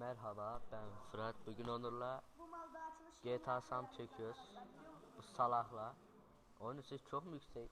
Merhaba ben Fırat. Bugün Onur'la GTA Sam çekiyoruz. Bu salakla. Onun ses çok mu yüksek?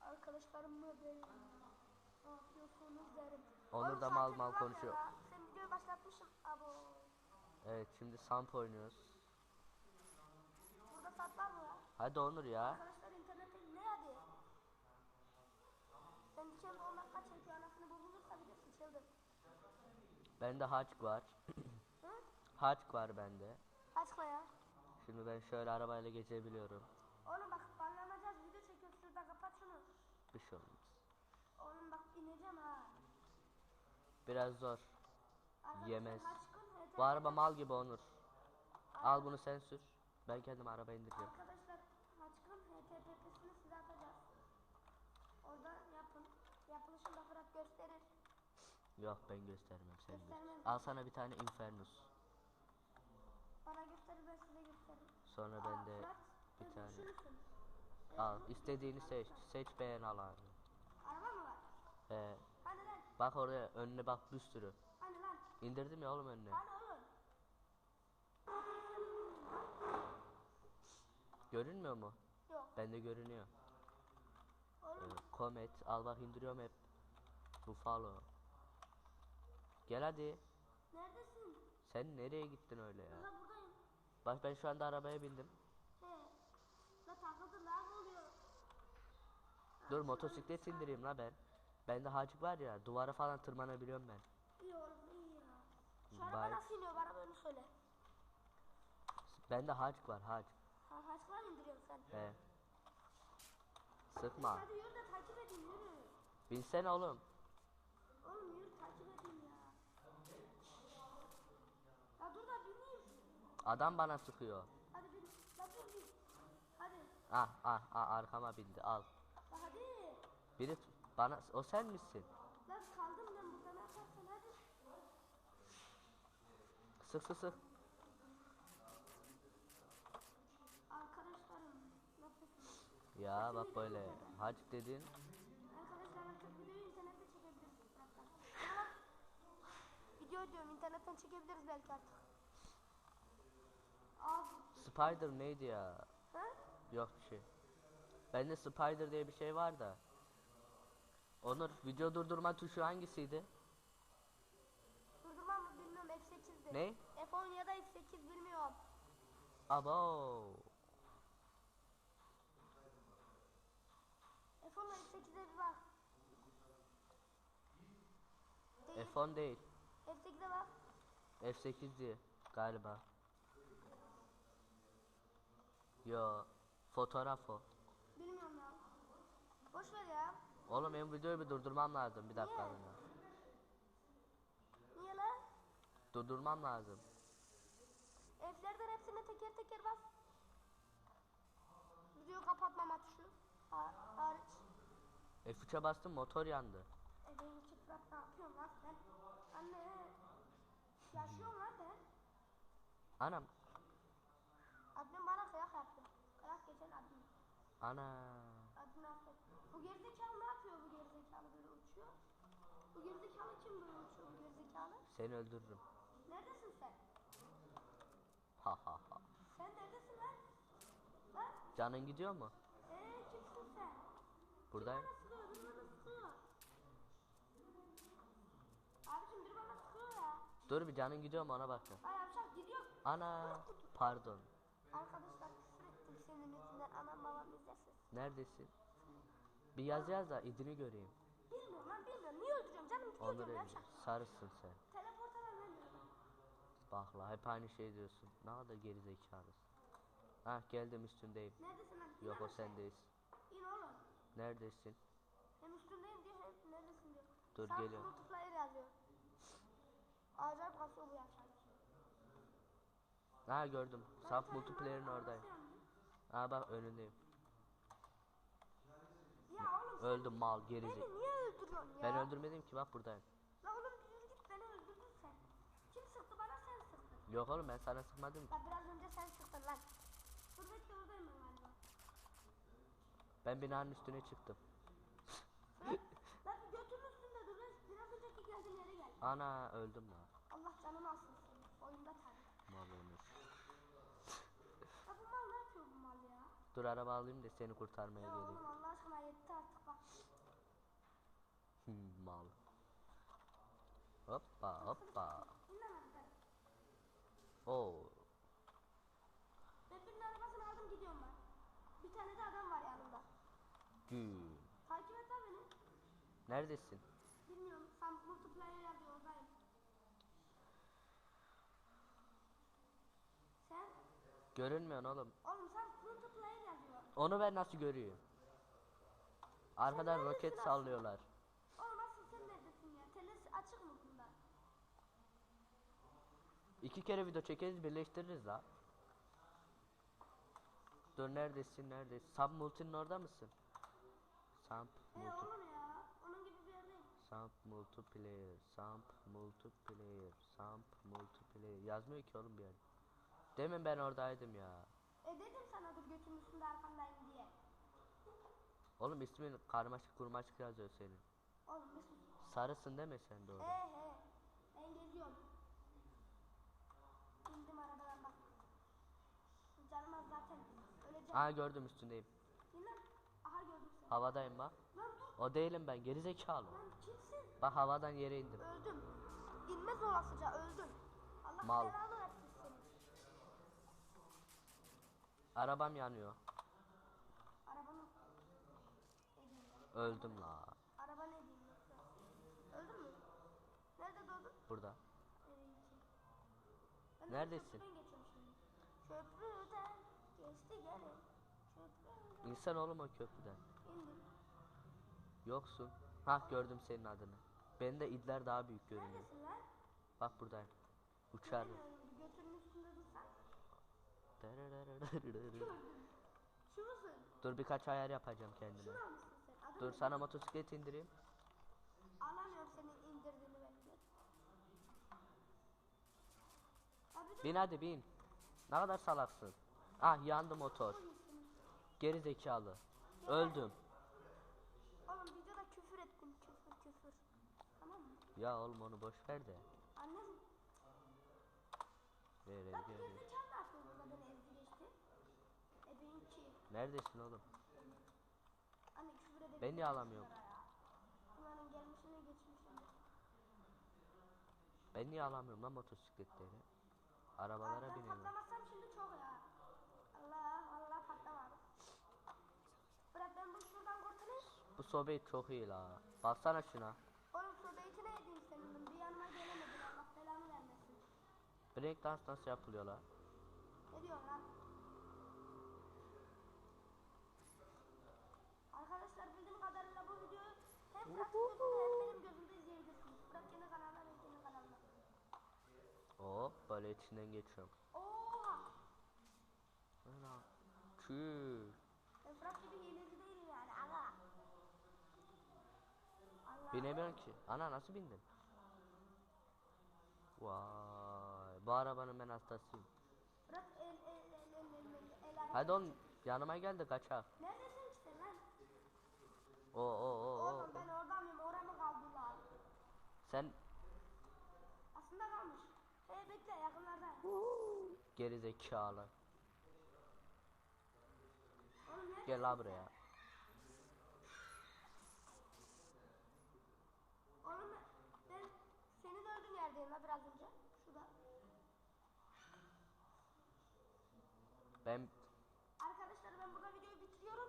Arkadaşlarım mı benim? Ne yapıyorsunuz derim. Onur da mal mal konuşuyor. ya. Sen videoyu başlatmışsın. Abo. Evet şimdi Samp oynuyoruz. Burada satlar mı var? Hadi Onur ya. Arkadaşlar internete ne hadi? Ben diyeceğim 10 dakika çekiyor anasını bulunursa bir de sıçıldım. Bende haçk var. Haçk var bende. Açma ya. Şimdi ben şöyle arabayla geçebiliyorum. Oğlum bak banlanacağız video çekiyoruz şurada kapat şunu. Bir şey olmaz. Oğlum bak ineceğim ha. Biraz zor. Arkadaşlar, Yemez. Haçkın HTTP Bu araba mal gibi Onur. Al bunu sen sür. Ben kendim araba indireceğim. Arkadaşlar Haçkın HTTP'sini size atacağız. Orada yapın. Yapılışını da Fırat gösterir. Yok ben göstermem sen. Göstermem. Al sana bir tane Infernus. Bana gösterir ben size gösteririm. Sonra ben de Fırat, bir tane. müsün? Al istediğini seç. Seç beğen al abi. Araba mı var? Ee, Hani lan? bak oraya önüne bak bir sürü. Hani lan? İndirdim ya oğlum önüne. Oğlum? Görünmüyor mu? Yok. Bende görünüyor. Ee, Oğlum Comet al bak indiriyorum hep. Buffalo. Gel hadi. neredesin? Sen nereye gittin öyle ya? La buradayım. Bak ben şu anda arabaya bindim. He. La takıldı lag oluyor. Dur motosiklet indireyim la ben. Bende hacık var ya duvara falan tırmanabiliyorum ben. İyi oğlum iyi ya. Şu araba nasıl iniyor bana onu söyle. Bende hacık var hac. Ha haçlar indiriyorsun sen. He. Sıkma. Hadi yürü de takip edeyim yürü. Binsene oğlum. Oğlum yürü takip edeyim ya. Ya dur da bineyim. Adam bana sıkıyor. Hadi bin. Dur bin. Hadi. Ah ah ah arkama bindi al. Hadi. Biri bana o sen misin? Lan kaldım ben burada ne yaparsın hadi. Sık sık sık. Arkadaşlarım? Ya bak böyle hacık dedin. Videoyu çekebiliriz. Video diyorum internetten çekebiliriz belki artık. Spider neydi ya? Ha? Yok bir şey. Bende Spider diye bir şey var da. Onur video durdurma tuşu hangisiydi? Durdurmam mı bilmiyorum F8'di. Ne? F10 ya da F8 bilmiyorum. Abo. F10 ile F8'e bir bak. Değil. F10 değil. F8'e bak. F8 diye galiba. Yo. Fotoğraf o. Bilmiyorum ya. Boş ver ya. Oğlum benim videoyu bir durdurmam lazım bir dakika. Niye? Niye lan? Durdurmam lazım. F'lerden hepsine teker teker bas. Video kapatmama tuşu. Ha, hariç. F3'e bastım motor yandı. E benim Fırat ne yapıyorsun lan sen? Anne. Yaşıyorum lan ben. Anam. Ana. Affet. Bu gerizekalı ne yapıyor bu gerizekalı böyle uçuyor? Bu gerizekalı kim böyle uçuyor bu gerizekalı? Seni öldürürüm. Neredesin sen? Ha ha ha. Sen neredesin lan? Lan? Canın gidiyor mu? Eee kimsin sen? Buradayım. Bana sıkıyor, biri bana sıkıyor. Abicim biri bana sıkıyor ya. Dur bir canın gidiyor mu ona bakacağım. Ay yavşak gidiyor. Ana. Pardon. Arkadaşlar senin yüzünden. Anam babam izlesin. Neredesin? Bir yaz yaz da idini göreyim. Bilmiyorum lan bilmiyorum. Niye öldürüyorum canım gidiyor Onur diyorum Emre. yavşak. Sarısın sen. Teleporta vermiyorum. Bak la hep aynı şey diyorsun. Ne kadar geri zekalısın. Ha geldim üstündeyim. Neredesin lan? Yok o aşağı. sen değilsin. İn oğlum. Neredesin? Hem üstündeyim diyor hem neredesin diyor. Dur, Sağ geliyorum. multiplayer yazıyor. Acayip kasıyor bu yavşak. Ha gördüm. Saf Ben multiplayer'in oradayım. Ha bak önündeyim. Ya oğlum Öldüm mal geri beni niye öldürüyorsun ya? Ben öldürmedim ki bak buradayım. La oğlum yürü git beni öldürdün sen. Kim sıktı bana sen sıktın. Yok oğlum ben sana sıkmadım. La biraz önce sen sıktın lan. Dur bekle oradayım ben galiba. Ben binanın üstüne çıktım. Lan bir götünün üstünde dur. Biraz önceki geldiğin yere gel. Ana öldüm lan. Allah canını alsın seni. mal olmuş. Ya bu mal ne yapıyor bu mal ya? Dur araba alayım da seni kurtarmaya Ya geleyim. Allah aşkına yetti artık bak. Hmm, mal. Hoppa hoppa. Oo. Ben birinin arabasını aldım gidiyorum ben. Bir tane de adam var yanımda. Gül. Takip et lan beni. Neredesin? Bilmiyorum. Sen multiplayer yazıyor oradayım. Sen? Görünmüyorsun oğlum. Oğlum sen. Onu ben nasıl görüyorum? Arkadan neredesin roket aslında? sallıyorlar. Oğlum asıl sen neredesin ya? Telesi açık mı bunda? İki kere video çekeriz birleştiririz la. Dur neredesin neredesin? Sub Multi'nin orada mısın? Sub He Multi oğlum ya. Onun gibi bir yerdeyim. Multiplayer Sub Multiplayer Sub Multiplayer Yazmıyor ki oğlum bir yer. Demin ben oradaydım ya. E dedim sana dur götünün üstünde arkandayım diye. Oğlum ismin karmaşık kurmaşık yazıyor senin. Oğlum bir sus. Sarısın deme sen de He he. Ben geziyorum. İndim arabadan bak. Canım az zaten öleceğim. Aa gördüm üstündeyim. İn lan. Aha gördüm seni. Havadayım bak. Lan dur. O değilim ben gerizekalı. Lan kimsin? Bak havadan yere indim. Öldüm. İnmez olasıca öldüm. Allah Mal. belanı versin seni. Arabam yanıyor. Ya? Öldüm la. Araba ne diyeyim? Öldün mü? Nerede doğdun? Burada. Nereye gideceğim? Ben de Neredesin? Köprüden geçiyorum şimdi. Köprüden geçti gelin. Köprüden İnsan oğlum o köprüden. indim. Yoksun. Hah gördüm senin adını. Benim de idler daha büyük görünüyor. Neredesin lan? Bak buradayım. Uçar. Göremiyorum. Bir Götünün üstünde dursan. Gördüm. Şu musun? Dur birkaç ayar yapacağım kendime. Sen. Adın Dur sana motosiklet indireyim. Alamıyorum senin indirdiğini. Abi de Bin hadi bin. Ne kadar salaksın. Ah yandı motor. Geri zekalı. Öldüm. Oğlum videoda küfür ettim küfür küfür. Tamam mı? Ya oğlum onu boş ver de. Bu ver. gerizekalı ne yapıyor burada beni ezdi geçti. E benimki. Neredesin oğlum? Anne küfür edebilir. Ben niye alamıyorum? Bunların gelmişini geçmişini. Ben niye alamıyorum lan motosikletleri? Arabalara ben biniyorum. patlamasam şimdi çok ya. Allah Allah patlamadı. Bırak ben bunu şuradan kurtulayım. Bu sohbet çok iyi la. Baksana şuna. Oğlum sohbetine edeyim senin. Bir yanıma gelemedin Allah belanı vermesin. Break dance nasıl yapılıyor la? Ne diyorsun lan? Hop böyle içinden geçiyorum. Oha. Ana. Tüh. Yaprak gibi yenildi değil yani ana. Binemiyorum ki. Ana nasıl bindin? Vay. Bu arabanın ben hastasıyım. Bırak el el el el el el. Hadi on yanıma gel de kaçak. Neredesin işte lan? Oo oo oo. Oğlum ben orada mıyım? Oraya mı kaldılar? Sen geri zekalı. Gel la buraya. Oğlum ben, senin öldüğün yerdeyim la biraz önce. Şurada. Ben Arkadaşlar ben burada videoyu bitiriyorum.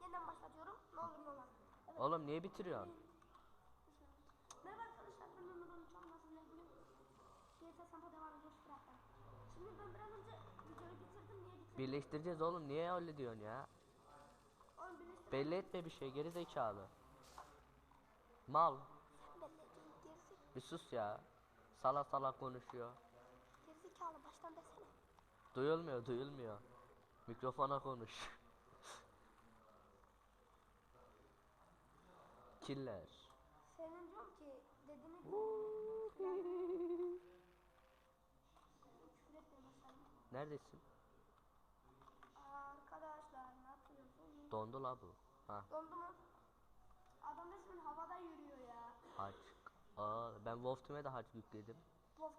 Yeniden başlatıyorum. Ne olur ne olmaz. Evet. oğlum niye bitiriyorsun? Merhaba arkadaşlar ben Mehmet Onu Çalmasın ne bugün GTA Sampo devam ediyoruz Fırat'tan. Şimdi ben biraz önce videoyu bitirdim. Niye bitirdim? Birleştireceğiz oğlum niye öyle diyorsun ya? Oğlum. Belli etme bir şey geri zekalı. Mal. Bir sus ya. Salak salak konuşuyor. gerizekalı baştan desene. Duyulmuyor duyulmuyor. Mikrofona konuş. Killer. Senin diyorum ki dediğini küfür etmeye başladım. Neredesin? Arkadaşlar ne yapıyorsunuz? Dondu la bu. Ha Dondu mu? Adam resmen havada yürüyor ya. haç. Aa ben Wolf Team'e de haç yükledim. Wolf